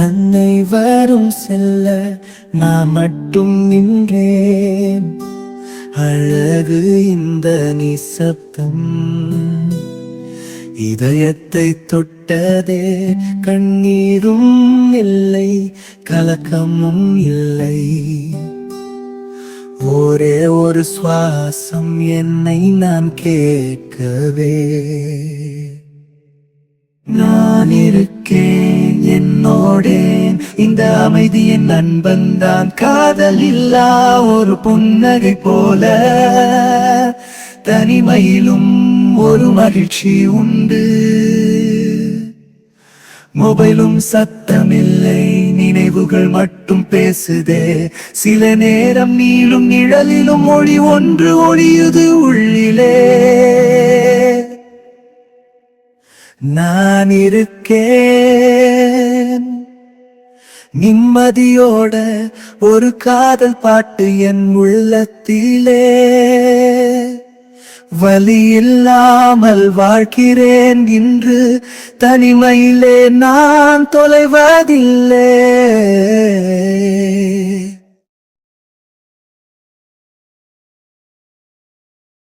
அன்னை வரும் செல்ல நான் மட்டும் நின்றேன். அழகு இந்த நிசப்தம். இதயத்தை தொட்டதே கண்ணீரும் இல்லை கலக்கமும் இல்லை. ஒரே ஒரு சுவாசம் என்னை நான் கேட்கவே. நான் இருக்கேன். என்னோடேன் இந்த அமைதியின் நண்பன் தான். காதல் இல்லா ஒரு புன்னகை போல. தனிமையிலும் ஒரு மகிழ்ச்சி உண்டு. மொபைலும் சத்தமில்லை நினைவுகள் மட்டும் பேசுதே. சில நேரம் நீளும் நிழலிலும் ஒளி ஒன்று ஒளியுது உள்ளிலே. நான் இருக்கேன். நிம்மதியோட ஒரு காதல் பாட்டு என் உள்ளத்திலே. வலி இல்லாமல் வாழ்கிறேன் இன்று தனிமையிலே நான் தொலைவதில்லை.